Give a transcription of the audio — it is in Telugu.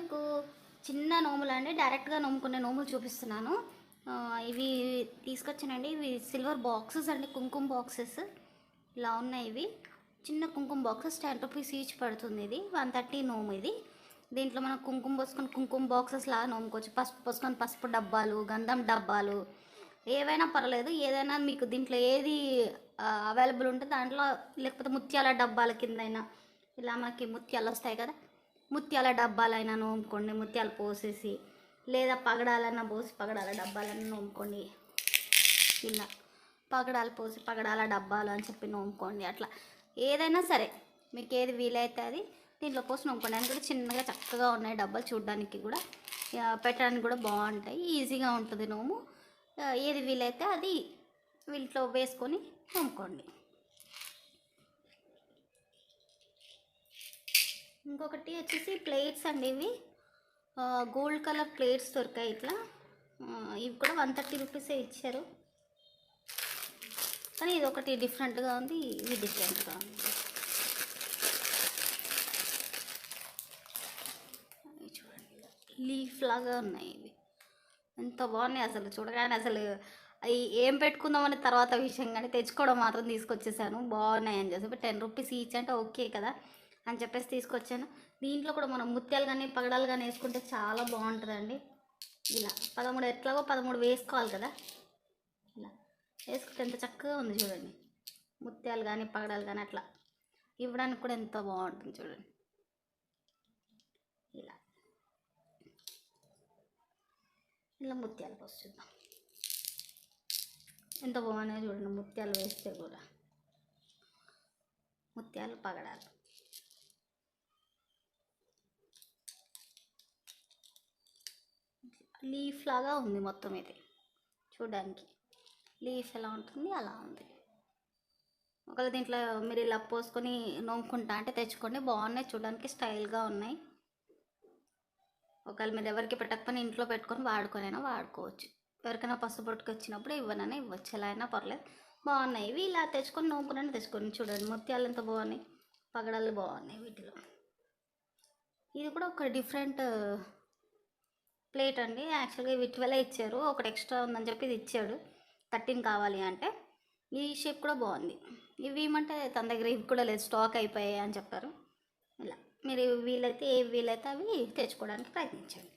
మీకు చిన్న నోములు అండి డైరెక్ట్గా నోముకునే నోములు చూపిస్తున్నాను. ఇవి తీసుకొచ్చానండి. ఇవి సిల్వర్ బాక్సెస్ అండి కుంకుమ బాక్సెస్ ఇలా ఉన్నాయి ఇవి. చిన్న కుంకుమ బాక్సెస్ టెన్ రూపీస్ ఈచ్ పడుతుంది ఇది. వన్ థర్టీ నోము ఇది. దీంట్లో మనం కుంకుమ పోసుకొని కుంకుమ బాక్సెస్ లాగా నోముకోవచ్చు. పసుపు పోసుకొని పసుపు డబ్బాలు గంధం డబ్బాలు. ఏవైనా పర్లేదు ఏదైనా మీకు దీంట్లో ఏది అవైలబుల్ ఉంటే దాంట్లో లేకపోతే ముత్యాల డబ్బాల కిందైనా. ఇలా మనకి ముత్యాలు వస్తాయి కదా. ముత్యాల డబ్బాలైనా నోముకోండి ముత్యాలు పోసేసి లేదా పగడాలన్నా పోసి పగడాల డబ్బాలన్నా నోముకోండి. ఇలా పగడాలు పోసి పగడాల డబ్బాలు అని చెప్పి నోముకోండి అట్లా. ఏదైనా సరే మీకు ఏది వీలైతే అది దీంట్లో పోసి నోముకోండి. అని కూడా చిన్నగా చక్కగా ఉన్నాయి డబ్బాలు చూడడానికి కూడా. పెట్టడానికి కూడా బాగుంటాయి. ఈజీగా ఉంటుంది నోము. ఏది వీలైతే అది వీటిలో వేసుకొని నోముకోండి. ఇంకొకటి వచ్చేసి ప్లేట్స్ అండి ఇవి. గోల్డ్ కలర్ ప్లేట్స్ దొరికాయి ఇట్లా. ఇవి కూడా వన్ థర్టీ రూపీసే ఇచ్చారు. కానీ ఇది ఒకటి డిఫరెంట్గా ఉంది ఇది డిఫరెంట్గా ఉంది. చూడండి లీఫ్ లాగా ఉన్నాయి ఇవి. ఎంత బాగున్నాయి అసలు చూడగానే అసలు అవి ఏం పెట్టుకుందామని తర్వాత విషయం కానీ తెచ్చుకోవడం మాత్రం తీసుకొచ్చేసాను. బాగున్నాయి అని చెప్పి టెన్ రూపీస్ ఈచ్ అంటే ఓకే కదా. అని చెప్పేసి తీసుకొచ్చాను. దీంట్లో కూడా మనం ముత్యాలు కానీ పగడాలు కానీ వేసుకుంటే చాలా బాగుంటుందండి. ఇలా పదమూడు ఎట్లాగో పదమూడు వేసుకోవాలి కదా. ఇలా వేసుకుంటే ఎంత చక్కగా ఉంది చూడండి. ముత్యాలు కానీ పగడాలు కానీ అట్లా. ఇవ్వడానికి కూడా ఎంత బాగుంటుంది చూడండి. ఇలా. ఇలా ముత్యాలు పోస్తుందాం ఎంత బాగున్నాయో చూడండి ముత్యాలు వేస్తే కూడా. ముత్యాలు పగడాలు. లీఫ్ లాగా ఉంది మొత్తం ఇది. చూడడానికి. లీఫ్ ఎలా ఉంటుంది అలా ఉంది. ఒకవేళ దీంట్లో మీరు ఇలా పోసుకొని నోముకుంటా అంటే తెచ్చుకోండి. బాగున్నాయి. చూడడానికి స్టైల్గా ఉన్నాయి. ఒకవేళ మీరు ఎవరికి పెట్టకపోయినా ఇంట్లో పెట్టుకొని వాడుకొనైనా వాడుకోవచ్చు. ఎవరికైనా పసుపు పట్టుకు వచ్చినప్పుడు ఇవ్వనైనా ఇవ్వచ్చు. ఎలా అయినా పర్లేదు. బాగున్నాయి. ఇవి ఇలా తెచ్చుకొని నోముకునైనా తెచ్చుకొని చూడండి. ముత్యాలు ఎంత బాగున్నాయి. పగడాలు బాగున్నాయి వీటిలో. ఇది కూడా ఒక డిఫరెంట్ ప్లేట్ అండి. యాక్చువల్గా ఇవి ట్వెల్వ్ ఇచ్చారు. ఒకటి ఎక్స్ట్రా ఉందని చెప్పి ఇది ఇచ్చాడు. థర్టీన్ కావాలి అంటే. ఈ షేప్ కూడా బాగుంది. ఇవి ఏమంటే తన దగ్గర ఇవి కూడా లేదు. స్టాక్ అయిపోయాయి అని చెప్పారు. ఇలా. మీరు వీలైతే ఏ వీలైతే అవి తెచ్చుకోవడానికి ప్రయత్నించండి.